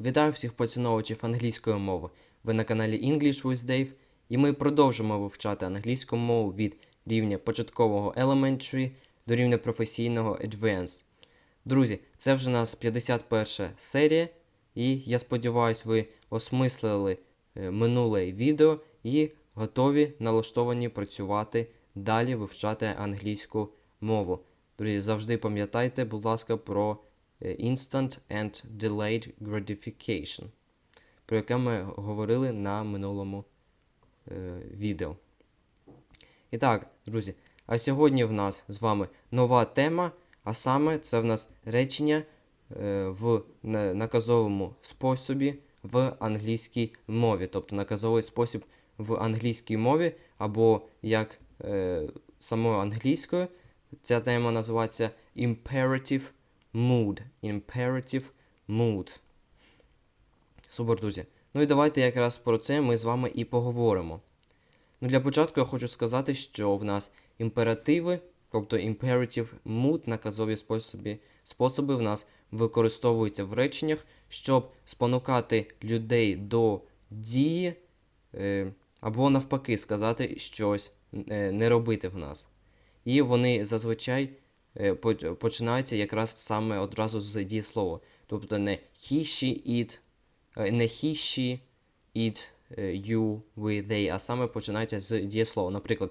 Вітаю всіх поціновувачів англійської мови. Ви на каналі English with Dave, і ми продовжимо вивчати англійську мову від рівня початкового elementary до рівня професійного advanced. Друзі, це вже у нас 51 серія, і я сподіваюся, ви осмислили е, минуле відео і готові налаштовані працювати далі, вивчати англійську мову. Друзі, завжди пам'ятайте, будь ласка, про Instant and Delayed Gratification, про яке ми говорили на минулому е, відео. І так, друзі, а сьогодні в нас з вами нова тема, а саме це в нас речення е, в наказовому способі в англійській мові, тобто наказовий спосіб в англійській мові, або як е, самою англійською, ця тема називається Imperative Mood. Imperative Mood. Супер, друзі. Ну і давайте якраз про це ми з вами і поговоримо. Ну, для початку я хочу сказати, що в нас імперативи, тобто imperative mood, наказові способи, способи в нас використовуються в реченнях, щоб спонукати людей до дії, е, або навпаки сказати щось е, не робити в нас. І вони зазвичай е, по- починаються якраз саме одразу з дієслова. Тобто не he, she, it, е, не he, she, it, е, you, we, they, а саме починається з дієслова. Наприклад,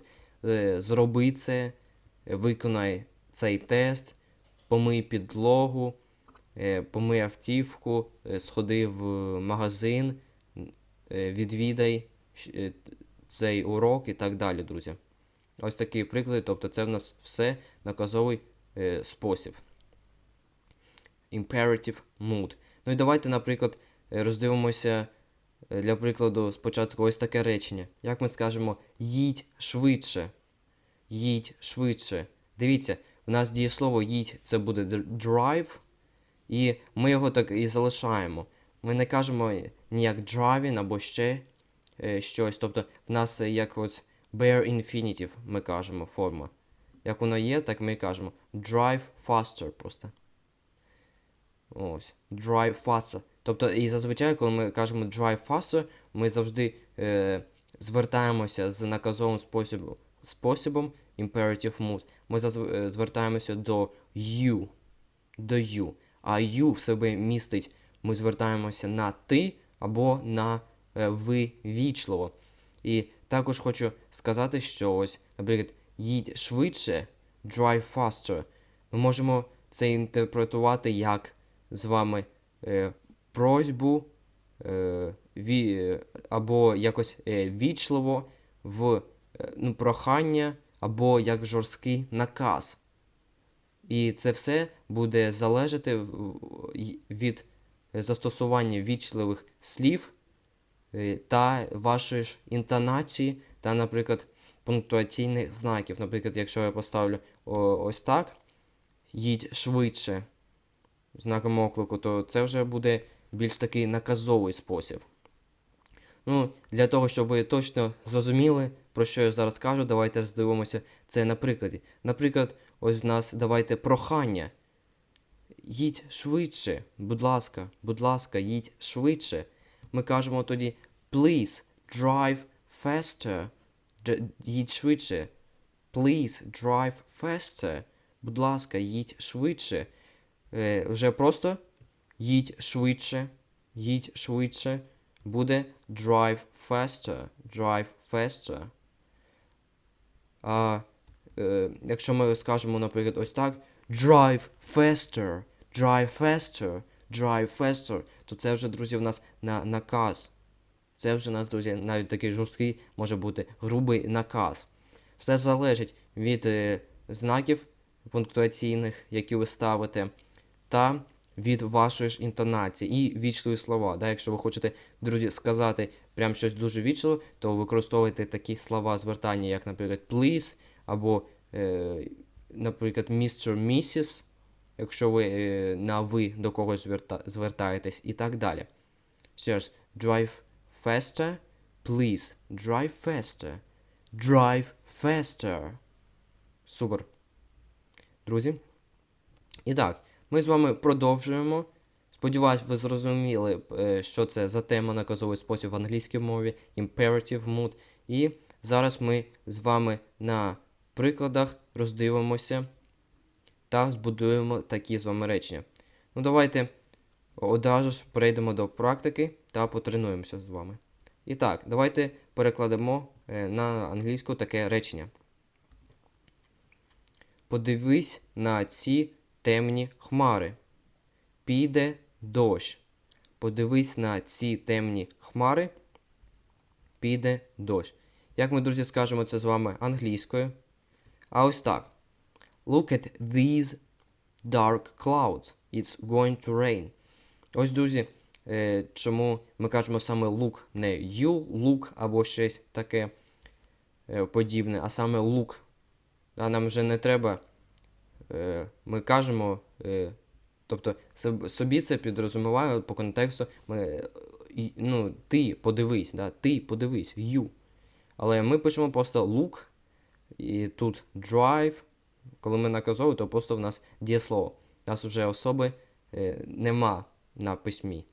зроби це, виконай цей тест, помий підлогу, помий автівку, сходи в магазин, відвідай цей урок і так далі, друзі. Ось такі приклади, тобто це в нас все наказовий е, спосіб. Imperative mood. Ну і давайте, наприклад, е, роздивимося е, для прикладу спочатку ось таке речення. Як ми скажемо їдь швидше. Їдь швидше. Дивіться, в нас дієслово їдь це буде dr- drive, і ми його так і залишаємо. Ми не кажемо ніяк driving або ще щось. Тобто в нас як ось bare infinitive ми кажемо форма. Як воно є, так ми і кажемо. Drive faster просто. Ось. Drive faster. Тобто, і зазвичай, коли ми кажемо drive faster, ми завжди е, звертаємося з наказовим спосібом, способом imperative mood. Ми зазв- е, звертаємося до you. До you. А you в себе містить, ми звертаємося на ти або на е, ви вічливо. І також хочу сказати, що ось, наприклад, їдь швидше, drive faster. Ми можемо це інтерпретувати як з вами е, просьбу е, ві, або якось е, вічливо в е, ну, прохання, або як жорсткий наказ. І це все буде залежати від застосування вічливих слів е, та вашої ж інтонації, та, наприклад, пунктуаційних знаків. Наприклад, якщо я поставлю ось так, їдь швидше знаком оклику, то це вже буде більш такий наказовий спосіб. Ну, для того, щоб ви точно зрозуміли, про що я зараз кажу, давайте роздивимося це на прикладі. Наприклад, ось в нас давайте прохання. Їдь швидше, будь ласка, будь ласка, їдь швидше. Ми кажемо тоді please drive faster. Їдь швидше. Please drive faster. Будь ласка, їдь швидше. Е, вже просто їдь швидше, їдь швидше. Буде drive faster. Drive faster. А е, якщо ми скажемо, наприклад, ось так: drive faster, drive faster, drive faster, то це вже, друзі, в нас на наказ. Це вже у нас, друзі, навіть такий жорсткий може бути грубий наказ. Все залежить від е, знаків пунктуаційних, які ви ставите, та від вашої ж інтонації і вічливі слова. Да? Якщо ви хочете, друзі, сказати прям щось дуже вічливо, то використовуйте такі слова звертання, як, наприклад, please, або, е, наприклад, Mr. Mrs., якщо ви е, на ви до когось зверта- звертаєтесь, і так далі. Ще раз, drive faster, please, drive faster, drive faster. Супер. Друзі. І так, ми з вами продовжуємо Сподіваюсь, ви зрозуміли, е, що це за тема наказовий спосіб в англійській мові, imperative mood. І зараз ми з вами на прикладах роздивимося та збудуємо такі з вами речення. Ну, давайте одразу ж перейдемо до практики та потренуємося з вами. І так, давайте перекладемо е, на англійську таке речення. Подивись на ці темні хмари. Піде дощ. Подивись на ці темні хмари. Піде дощ. Як ми, друзі, скажемо це з вами англійською? А ось так. Look at these dark clouds. It's going to rain. Ось, друзі, е, чому ми кажемо саме look, не you look або щось таке е, подібне, а саме look. А нам вже не треба. Е, ми кажемо, тобто собі це підрозуміває по контексту. Ми, ну, ти подивись, да, ти подивись, you. Але ми пишемо просто look, і тут drive. Коли ми наказовуємо, то просто в нас дієслово. У нас вже особи нема на письмі.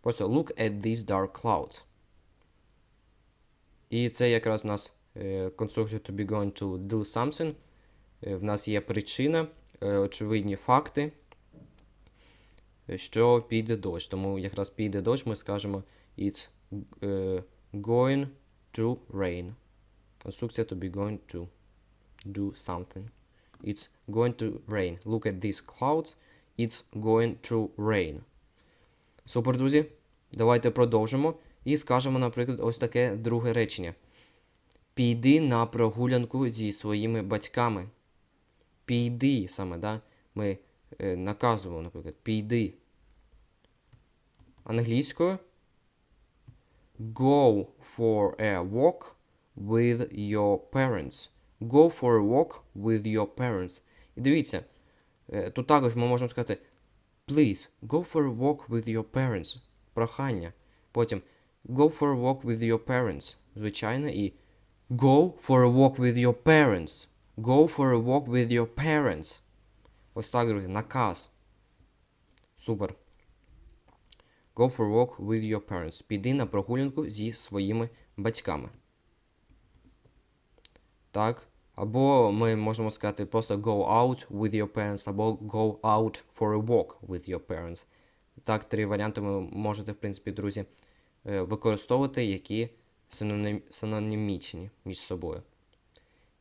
Просто look at these dark clouds. І це якраз у нас е, конструкція to be going to do something. Е, в нас є причина, е, очевидні факти, е, що піде дощ. Тому якраз піде дощ, ми скажемо it's е, going to rain. Конструкція to be going to do something. It's going to rain. Look at these clouds. It's going to rain. Супер, друзі. Давайте продовжимо і скажемо, наприклад, ось таке друге речення. Піди на прогулянку зі своїми батьками. Піди саме, да? Ми е, наказуємо, наприклад, піди. Англійською Go for a walk with your parents. Go for a walk with your parents. І дивіться, е, тут також ми можемо сказати Please, go for a walk with your parents. Прохання. Потім Go for a walk with your parents. Звичайно, і Go for a walk with your parents. Go for a walk with your parents. Ось так, друзі, наказ. Супер. Go for a walk with your parents. Піди на прогулянку зі своїми батьками. Так. Або ми можемо сказати просто go out with your parents, або go out for a walk with your parents. Так, три варіанти ви можете, в принципі, друзі, е, використовувати, які синонім, синонімічні між собою.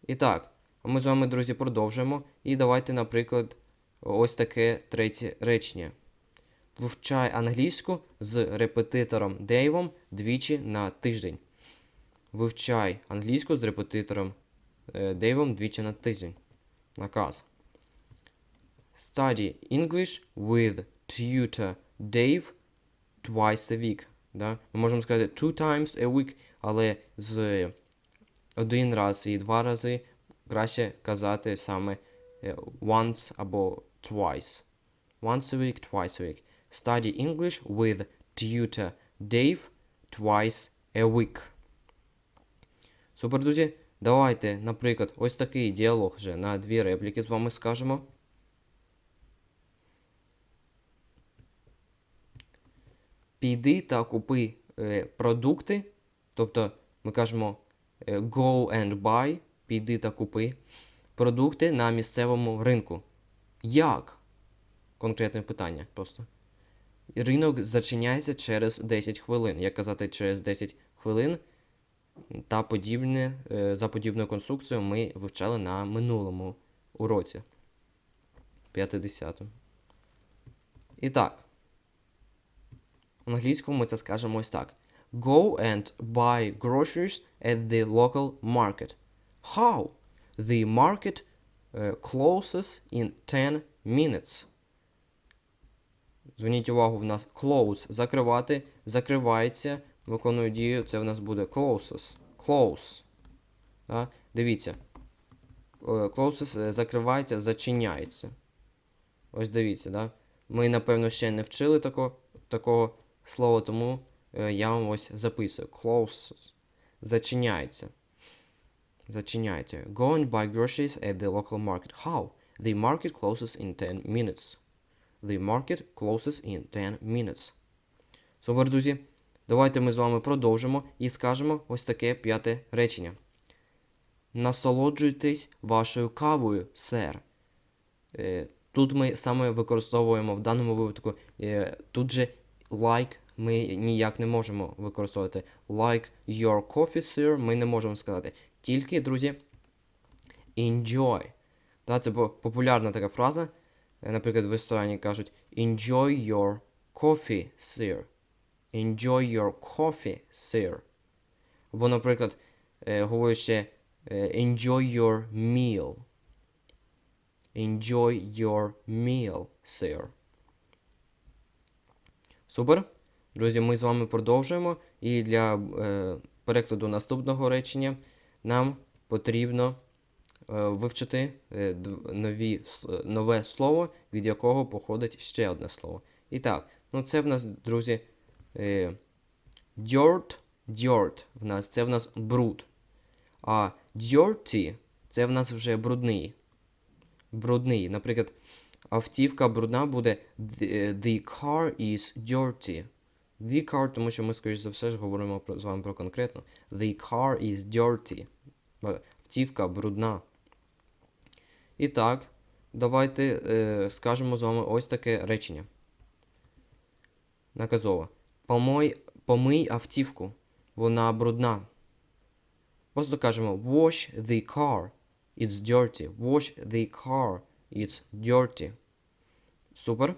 І так, ми з вами, друзі, продовжуємо. І давайте, наприклад, ось таке третє речення. Вивчай англійську з репетитором Дейвом двічі на тиждень. Вивчай англійську з репетитором е, Дейвом двічі на тиждень. Наказ. Study English with tutor Dave twice a week. Да? Ми можемо сказати two times a week, але з один раз і два рази краще казати саме е, once або twice. Once a week, twice a week. Study English with tutor Dave twice a week. Супер, друзі. Давайте, наприклад, ось такий діалог вже на дві репліки з вами скажемо. Піди та купи е, продукти. Тобто ми кажемо е, go and buy, піди та купи продукти на місцевому ринку. Як? Конкретне питання просто. Ринок зачиняється через 10 хвилин. Як казати, через 10 хвилин та подібне, е, за подібною конструкцією ми вивчали на минулому уроці. 50. І так. Англійською ми це скажемо ось так. Go and buy groceries at the local market. How? The market uh, closes in 10 minutes. Зверніть увагу, в нас close закривати, закривається, виконує дію, це в нас буде closes. Close. Да? Дивіться. Е, Closes е, закривається, зачиняється. Ось дивіться, да? Ми, напевно, ще не вчили тако, такого слова, тому е, я вам ось записую. Closes. Зачиняється. Зачиняється. Go and buy groceries at the local market. How? The market closes in 10 minutes. The market closes in 10 minutes. Супер, друзі. Давайте ми з вами продовжимо і скажемо ось таке п'яте речення. Насолоджуйтесь вашою кавою, сер. Е, Тут ми саме використовуємо в даному випадку. е, Тут же like ми ніяк не можемо використовувати. Like your coffee, sir, ми не можемо сказати. Тільки, друзі, enjoy. Це популярна така фраза. Е, Наприклад, в ресторані кажуть enjoy your coffee, sir. Enjoy your coffee, sir. Або, наприклад, е, ще е, enjoy your meal. Enjoy your meal, sir. Супер. Друзі, ми з вами продовжуємо. І для е, перекладу наступного речення нам потрібно е, вивчити е, нові, е, нове слово, від якого походить ще одне слово. І так, ну це в нас, друзі, е, dirt, dirt в нас, це в нас бруд. А dirty це в нас вже брудний. Брудний. Наприклад, автівка брудна буде the, the car is dirty. The car, тому що ми, скоріш за все, ж говоримо про, з вами про конкретно. The car is dirty. Автівка брудна. І так, давайте е, скажемо з вами ось таке речення. Наказово. Помой, помий автівку. Вона брудна. Просто кажемо wash the car. It's dirty. Wash the car. It's dirty. Супер.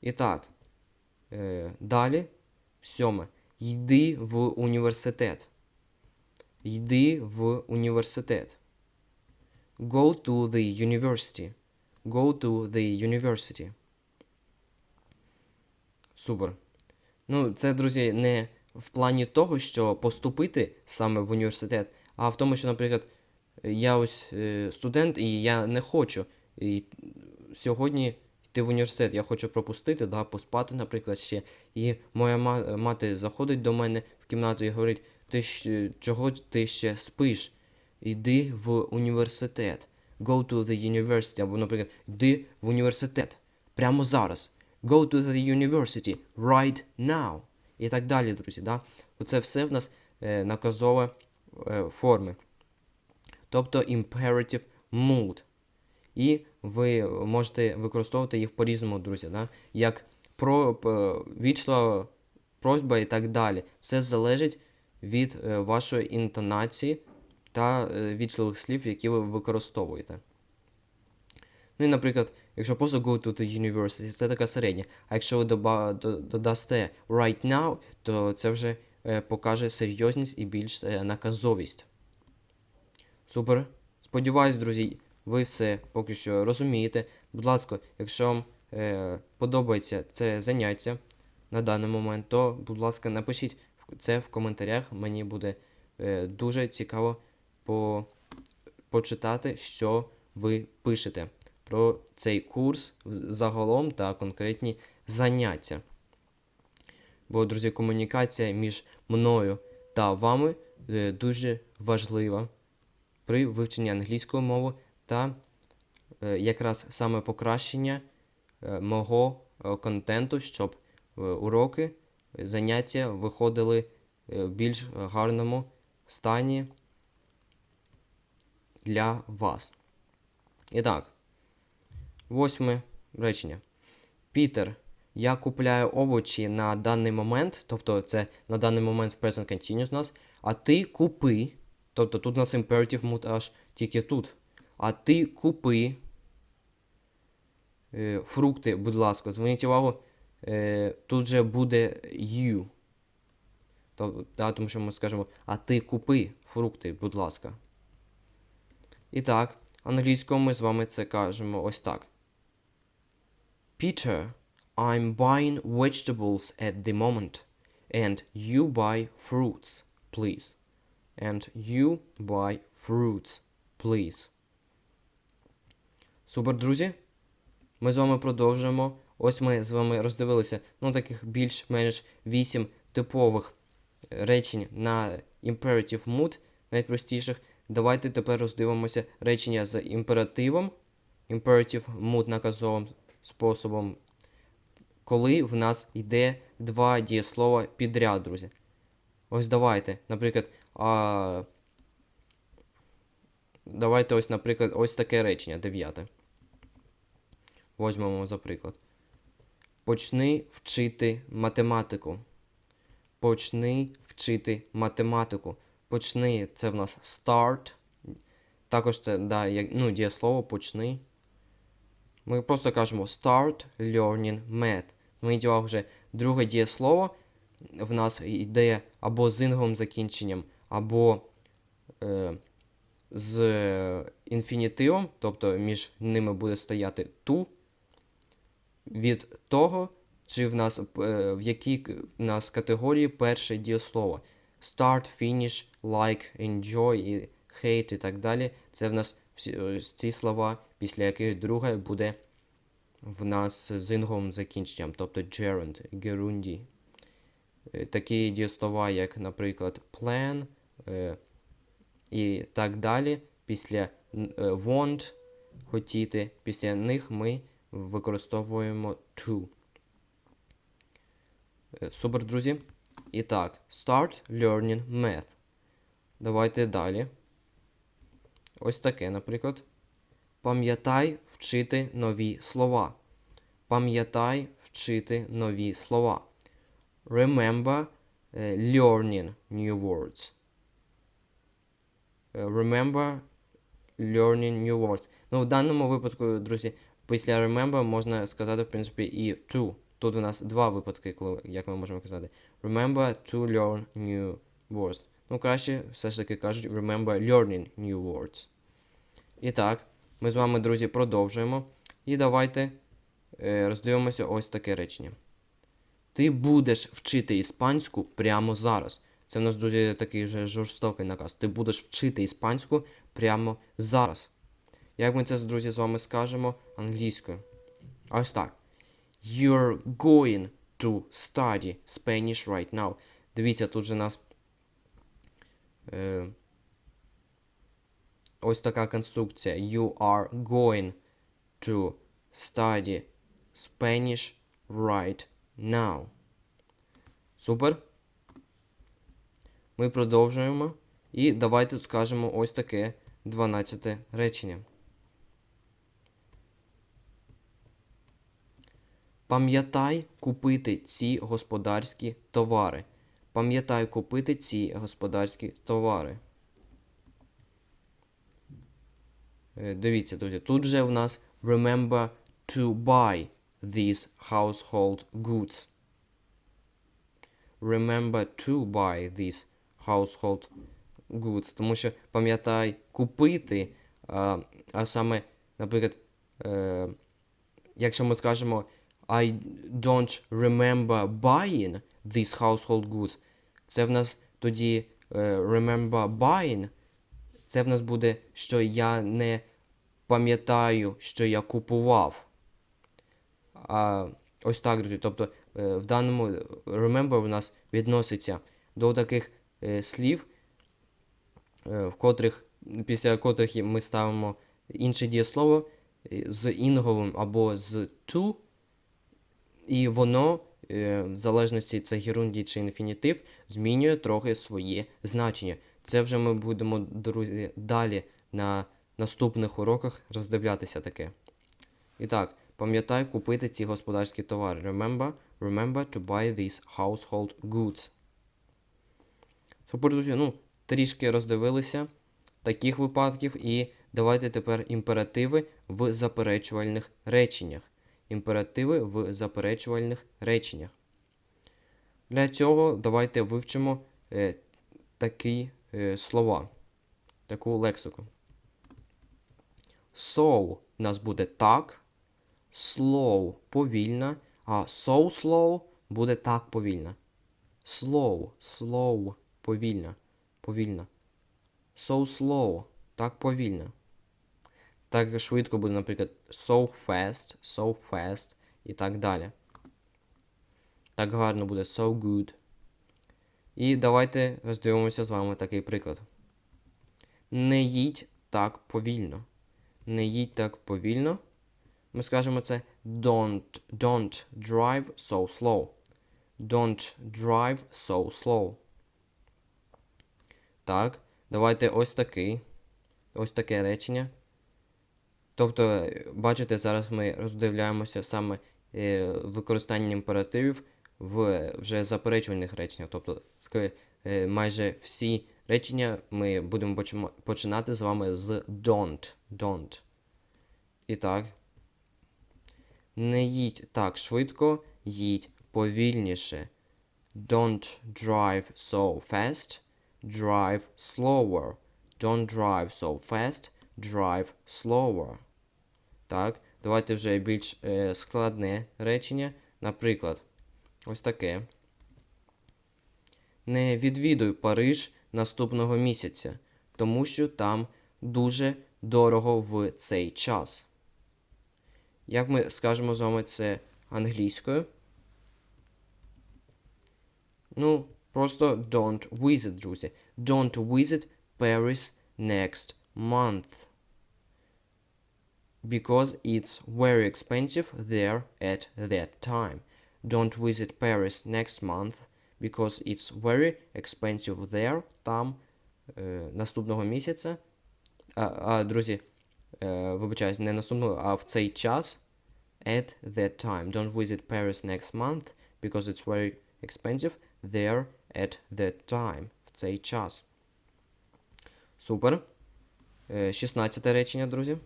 І так. Е, далі. Сьоме. Йди в університет. Йди в університет. Go to the university. Go to the university. Супер. Ну, це, друзі, не в плані того, що поступити саме в університет, а в тому, що, наприклад, я ось е, студент і я не хочу і сьогодні йти в університет. Я хочу пропустити, да, поспати, наприклад, ще. І моя ма- мати заходить до мене в кімнату і говорить: ти щ- чого ти ще спиш? Іди в університет. Go to the university. Або, наприклад, йди в університет. Прямо зараз. Go to the university right now. І так далі, друзі. Да? Оце все в нас е, наказове е, форми. Тобто imperative mood. І ви можете використовувати їх по-різному, друзі, да? як про, п- просьба і так далі. Все залежить від е, вашої інтонації та е, вічливих слів, які ви використовуєте. Ну і, наприклад, якщо просто go to the university, це така середня. А якщо ви додасте right now, то це вже е, покаже серйозність і більш е, наказовість. Супер. Сподіваюсь, друзі, ви все поки що розумієте. Будь ласка, якщо вам е, подобається це заняття на даний момент, то, будь ласка, напишіть це в коментарях. Мені буде е, дуже цікаво по, почитати, що ви пишете про цей курс загалом та конкретні заняття. Бо, друзі, комунікація між мною та вами е, дуже важлива при вивченні англійської мови та е, якраз саме покращення е, мого контенту, щоб уроки, заняття виходили в більш гарному стані для вас. І так, восьме речення. Пітер, я купляю овочі на даний момент, тобто це на даний момент в present continuous у нас, а ти купи, тобто тут у нас imperative mood аж тільки тут. А ти купи е, фрукти, будь ласка, зверніть увагу, е, тут же буде you. Тобто, да, тому що ми скажемо, а ти купи фрукти, будь ласка. І так, англійською ми з вами це кажемо ось так. Peter, I'm buying vegetables at the moment. And you buy fruits, please. And you buy fruits, please. Супер, друзі. Ми з вами продовжуємо. Ось ми з вами роздивилися ну, таких більш-менш 8 типових речень на imperative mood, найпростіших. Давайте тепер роздивимося речення з імперативом, imperative mood наказовим способом коли в нас йде два дієслова підряд, друзі. Ось давайте, наприклад, а... давайте ось, наприклад, ось таке речення, дев'яте. Возьмемо за приклад. Почни вчити математику. Почни вчити математику. Почни це в нас start. Також це да, як, ну, дієслово почни. Ми просто кажемо start learning math. Ми увагу вже друге дієслово в нас йде або з інговим закінченням, або е, з інфінітивом, тобто між ними буде стояти ту. Від того, чи в нас е, в якій в нас категорії перше дієслово. Start, finish, like, enjoy, hate і так далі. Це в нас всі е, ці слова, після яких друге буде в нас з інговим закінченням, тобто gerund, gerundi. Е, Такі дієслова, як, наприклад, plan е, і так далі, після е, want, хотіти, після них ми використовуємо to. Супер, друзі. І так, start learning math. Давайте далі. Ось таке, наприклад. Пам'ятай вчити нові слова. Пам'ятай вчити нові слова. Remember е, learning new words. Е, Remember learning new words. Ну, в даному випадку, друзі, після remember можна сказати, в принципі, і to. Тут у нас два випадки, коли, як ми можемо казати. Remember to learn new words. Ну, краще все ж таки кажуть remember learning new words. І так, ми з вами, друзі, продовжуємо. І давайте е, роздивимося ось таке речення. Ти будеш вчити іспанську прямо зараз. Це в нас, друзі, такий вже жорстокий наказ. Ти будеш вчити іспанську прямо зараз. Як ми це, друзі, з вами скажемо англійською? Ось так. You're going to study Spanish right now. Дивіться, тут же нас. Е, ось така конструкція. You are going to study Spanish right now. Супер. Ми продовжуємо. І давайте скажемо ось таке 12 речення. Пам'ятай купити ці господарські товари. Пам'ятай купити ці господарські товари. Дивіться, друзі, тут же в нас remember to buy these household goods. Remember to buy these household goods. Тому що пам'ятай купити, а, а саме, наприклад, е, якщо ми скажемо I don't remember buying these household goods, це в нас тоді е, remember buying, Це в нас буде, що я не пам'ятаю, що я купував. А, ось так, друзі. Тобто е, в даному remember у нас відноситься до таких е, слів, е, в котрих, після котрих ми ставимо інше дієслово е, з інговим або з to, і воно, е, в залежності це герундій чи інфінітив, змінює трохи своє значення. Це вже ми будемо, друзі, далі на наступних уроках роздивлятися таке. І так, пам'ятай купити ці господарські товари. Remember, remember to buy these household goods. Супер, друзі, ну, трішки роздивилися таких випадків, і давайте тепер імперативи в заперечувальних реченнях. Імперативи в заперечувальних реченнях. Для цього давайте вивчимо е, такі е, слова, таку лексику. So у нас буде так, slow повільна, а so slow буде так повільна. Slow, slow, повільна, повільна. So slow, так повільно. Так швидко буде, наприклад, so fast, so fast і так далі. Так гарно буде so good. І давайте роздивимося з вами такий приклад. Не їдь так повільно. Не їдь так повільно. ми скажемо це don't, don't drive so slow. Don't drive so slow. Так, давайте ось такий. Ось таке речення. Тобто, бачите, зараз ми роздивляємося саме е, використання імперативів в вже заперечувальних реченнях. Тобто, е, майже всі речення ми будемо починати з вами з don't. don't. І так. Не їдь так швидко, їдь повільніше. Don't drive so fast, drive slower. Don't drive so fast, drive slower. Так, давайте вже більш е, складне речення. Наприклад, ось таке. Не відвідуй Париж наступного місяця, тому що там дуже дорого в цей час. Як ми скажемо з вами це англійською? Ну, просто don't visit, друзі. Don't visit Paris next month. Because it's very expensive there at that time. Don't visit Paris next month because it's very expensive there. Там е, наступного місяця. А, а друзі, е, вибачаюсь, не наступного, а в цей час. At that time. Don't visit Paris next month because it's very expensive there at that time. В цей час. Супер. Е, 16 речення, друзі.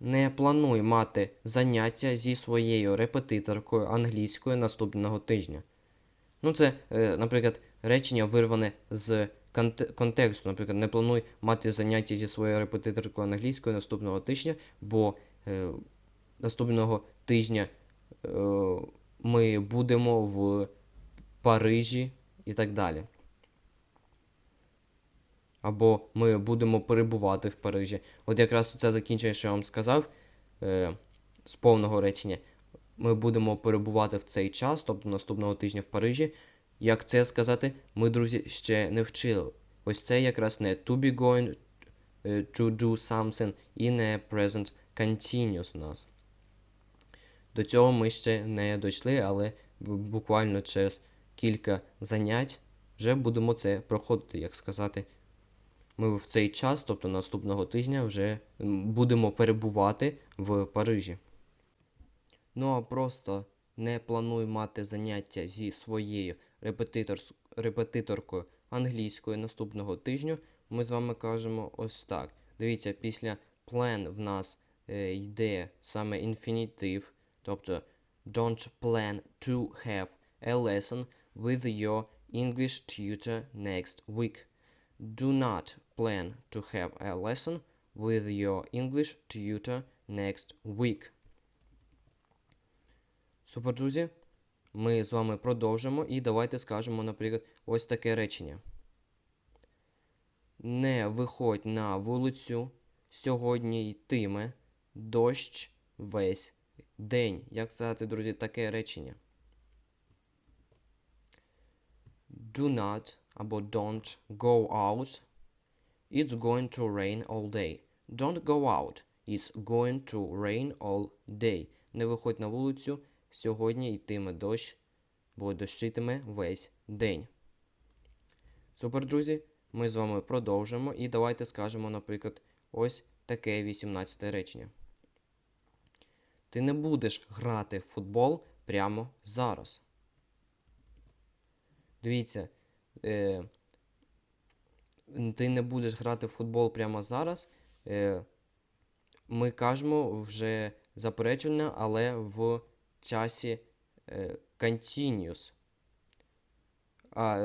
Не плануй мати заняття зі своєю репетиторкою англійською наступного тижня. Ну, це, е, наприклад, речення вирване з контексту. Наприклад, не плануй мати заняття зі своєю репетиторкою англійською наступного тижня, бо е, наступного тижня е, ми будемо в Парижі і так далі. Або ми будемо перебувати в Парижі. От якраз це закінчує, що я вам сказав е, з повного речення. Ми будемо перебувати в цей час, тобто наступного тижня в Парижі. Як це сказати, ми, друзі, ще не вчили. Ось це якраз не to be going е, to do something і не present continuous у нас. До цього ми ще не дійшли, але буквально через кілька занять вже будемо це проходити, як сказати. Ми в цей час, тобто наступного тижня, вже будемо перебувати в Парижі. Ну а просто не плануй мати заняття зі своєю репетиторс- репетиторкою англійською наступного тижня. Ми з вами кажемо ось так. Дивіться, після plan в нас е, йде саме інфінітив, тобто don't plan to have a lesson with your English tutor next week. Do not plan to have a lesson with your English tutor next week. Супер, друзі. Ми з вами продовжимо і давайте скажемо, наприклад, ось таке речення. Не виходь на вулицю, сьогодні йтиме дощ весь день. Як сказати, друзі, таке речення? Do not або don't go out. It's going to rain all day. Don't go out. It's going to rain all day. Не виходь на вулицю, сьогодні йтиме дощ, бо дощитиме весь день. Супер, друзі. Ми з вами продовжимо і давайте скажемо, наприклад, ось таке 18 речення. Ти не будеш грати в футбол прямо зараз. Дивіться, е, ти не будеш грати в футбол прямо зараз. Е, ми кажемо вже заперечення, але в часі е, continuous. А,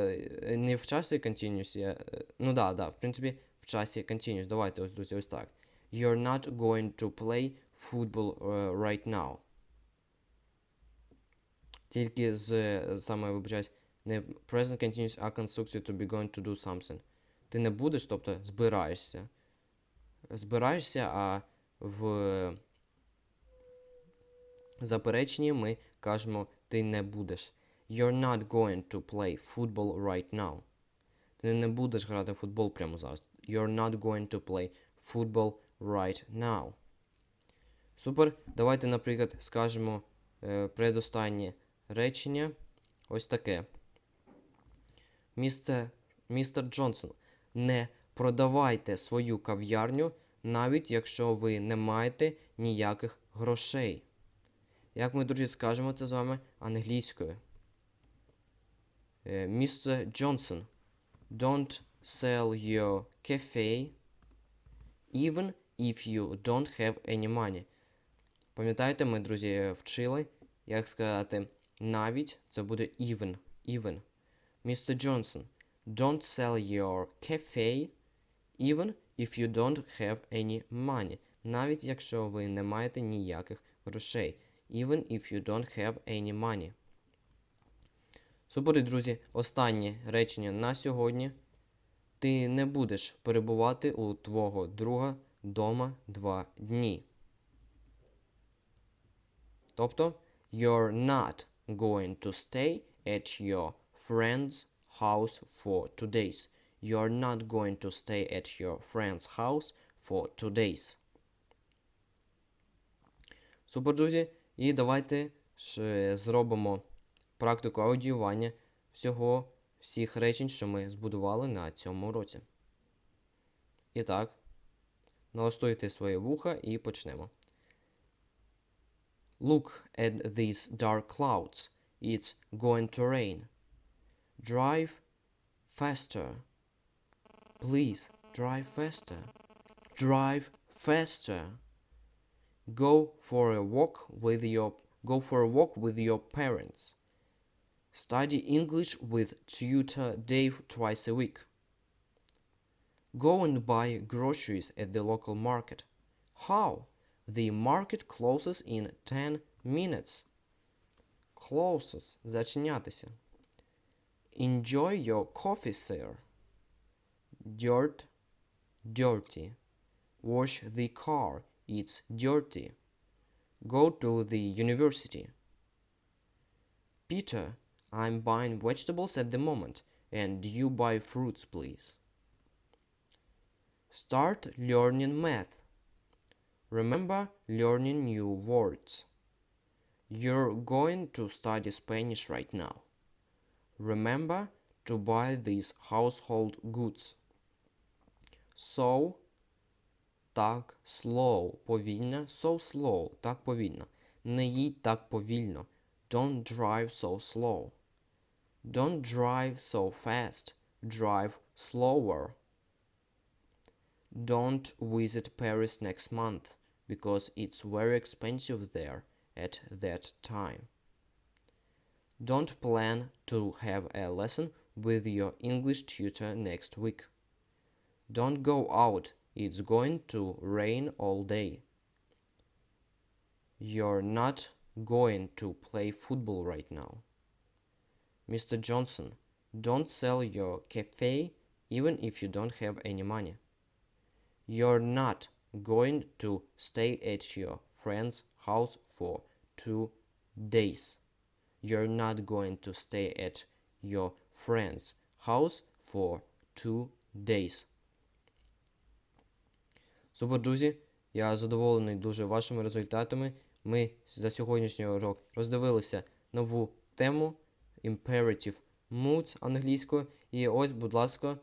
не в часі continuous, я, ну да, да, в принципі, в часі continuous. Давайте ось, друзі, ось так. You're not going to play football right now. Тільки з, саме, вибачаюсь, не present continuous, а constructive to be going to do something. Ти не будеш, тобто збираєшся. Збираєшся, а в запереченні ми кажемо ти не будеш. You're not going to play football right now. Ти не будеш грати в футбол прямо зараз. You're not going to play football right now. Супер. Давайте, наприклад, скажемо е, предостаннє речення. Ось таке. Містер, містер Джонсон, не продавайте свою кав'ярню, навіть якщо ви не маєте ніяких грошей. Як ми, друзі, скажемо це з вами англійською? Е, Містер Джонсон, don't sell your cafe even if you don't have any money. Пам'ятаєте, ми, друзі, вчили, як сказати навіть, це буде even. even. Mr. Johnson, don't sell your cafe even if you don't have any money. Навіть якщо ви не маєте ніяких грошей. Even if you don't have any money. Супер, друзі, останнє речення на сьогодні. Ти не будеш перебувати у твого друга дома два дні. Тобто, you're not going to stay at your friend's house for two days. You're not going to stay at your friend's house for two days. Супер, друзі. І давайте ще зробимо практику аудіювання всього всіх речень, що ми збудували на цьому уроці. І так, налаштуйте своє вуха і почнемо. Look at these dark clouds. It's going to rain. Drive faster. Please drive faster. Drive faster. Go for a walk with your go for a walk with your parents. Study English with tutor Dave twice a week. Go and buy groceries at the local market. How? The market closes in 10 minutes. Closes. Зачинятися. Enjoy your coffee, sir. Dirt. Dirty. Wash the car. It's dirty. Go to the university. Peter, I'm buying vegetables at the moment, and you buy fruits, please. Start learning math. Remember learning new words. You're going to study Spanish right now. Remember to buy these household goods. So, так, slow, повільно, so slow, так повільно. Не їдь так повільно. Don't drive so slow. Don't drive so fast. Drive slower. Don't visit Paris next month because it's very expensive there at that time. Don't plan to have a lesson with your English tutor next week. Don't go out, it's going to rain all day. You're not going to play football right now. Mr. Johnson, don't sell your cafe even if you don't have any money. You're not going to stay at your friend's house for two days. You're not going to stay at your friend's house for two days. Супер, друзі. Я задоволений дуже вашими результатами. Ми за сьогоднішній урок роздивилися нову тему Imperative Moods англійською. І ось, будь ласка,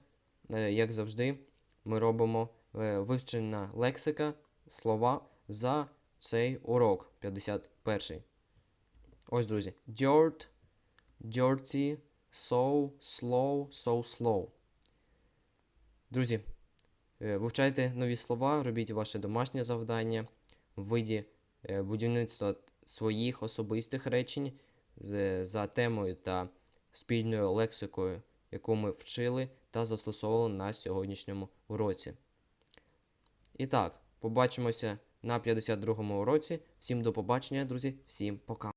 е, як завжди, ми робимо е, вивчення лексика, слова за цей урок 51. Ось, друзі. Dirt, dirty, so, slow, so slow. Друзі, е, вивчайте нові слова, робіть ваше домашнє завдання в виді е, будівництва своїх особистих речень за темою та спільною лексикою, яку ми вчили та застосовували на сьогоднішньому уроці. І так, побачимося на 52-му уроці. Всім до побачення, друзі, всім пока.